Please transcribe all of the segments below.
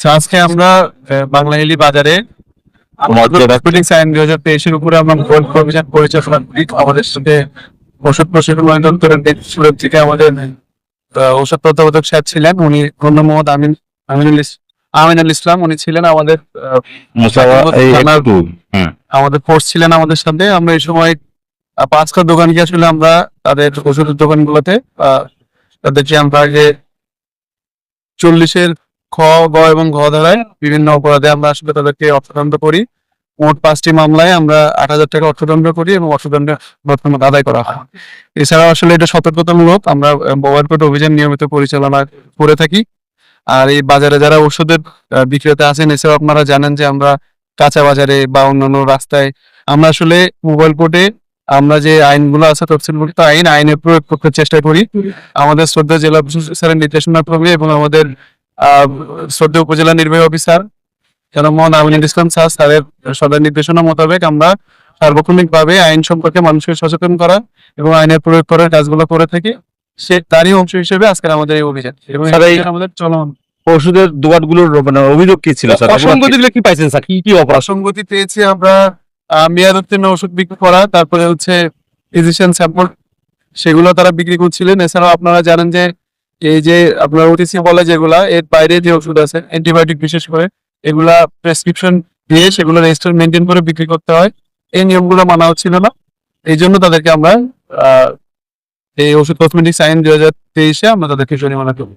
আজকে আমরা আহ, বাংলা হিলি বাজারে দুই হাজার তেইশের উপরে আমরা গোল্ড প্রভিশন পরিচালনা করি। আমাদের সাথে ওষুধ প্রশাসন দপ্তরের নেতৃত্ব থেকে আমাদের ওষুধ তত্ত্বাবধায়ক ছিলেন। উনি মোহাম্মদ আমিন আমিনুল আমিনুল ইসলাম উনি ছিলেন আমাদের হ্যাঁ। আমাদের ফোর্স ছিলেন আমাদের সাথে। আমরা এই সময় পাঁচটা দোকান গিয়ে আসলে আমরা তাদের ওষুধের দোকানগুলোতে আহ, তাদেরকে আমরা যে চল্লিশের খ, গ এবং ঘ ধারায় বিভিন্ন অপরাধে আমরা আসলে তাদেরকে অর্থদণ্ড করি। মোট পাঁচটি মামলায় আমরা আট হাজার টাকা অর্থদণ্ড করি এবং অর্থদণ্ড বর্তমানে আদায় করা হয়। এছাড়াও আসলে এটা সতর্কতামূলক। আমরা মোবাইল অভিযান নিয়মিত পরিচালনা করে থাকি। আর এই বাজারে যারা ওষুধের বিক্রেতা আছেন, এছাড়াও আপনারা জানেন যে আমরা কাঁচা বাজারে বা অন্যান্য রাস্তায় আমরা আসলে মোবাইল কোর্টে আমরা যে আইনগুলো আছে, তফসিলভুক্ত আইন, আইনের প্রয়োগ করতে চেষ্টা করি। আমাদের শ্রদ্ধা জেলা প্রশাসক স্যারের নির্দেশনা ক্রমে এবং আমাদের শ্রদ্ধা উপজেলা নির্বাহী অফিসার জনাব মোহাম্মদ আমিনুল ইসলাম স্যার স্যারের সদয় নির্দেশনা মোতাবেক আমরা সার্বক্ষণিক ভাবে আইন সম্পর্কে মানুষকে সচেতন করা এবং আইনের প্রয়োগ করার কাজগুলো করে থাকি। সে তারই অংশ হিসেবে আজকের আমাদের এই অভিযান। এবং আমাদের চলমান। ওষুধের দোকানগুলোর মানে অভিযোগ কি ছিল স্যার? কি পাইছেন স্যার? কি কি অপরাধ? অসঙ্গতি পেয়েছি আমরা আহ, মেয়াদ উত্তীর্ণ ওষুধ বিক্রি করা তারপরে হচ্ছে ফিজিশিয়ান সেগুলো তারা বিক্রি করছিলেন। এছাড়াও আপনারা জানেন যে এই যে আপনার ওটিসি বলে যেগুলা এর বাইরে যে ওষুধ আছে অ্যান্টিবায়োটিক বিশেষ করে এগুলা প্রেসক্রিপশন দিয়ে সেগুলো রেজিস্টার মেনটেন করে বিক্রি করতে হয়। এই নিয়মগুলো মানা হচ্ছিল না। এই জন্য তাদেরকে আমরা আহ, এই ওষুধ কসমেটিক সাইন দুই হাজার তেইশে আমরা তাদেরকে জরিমানা করব।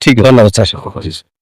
ঠিক আছে। ধন্যবাদ স্যার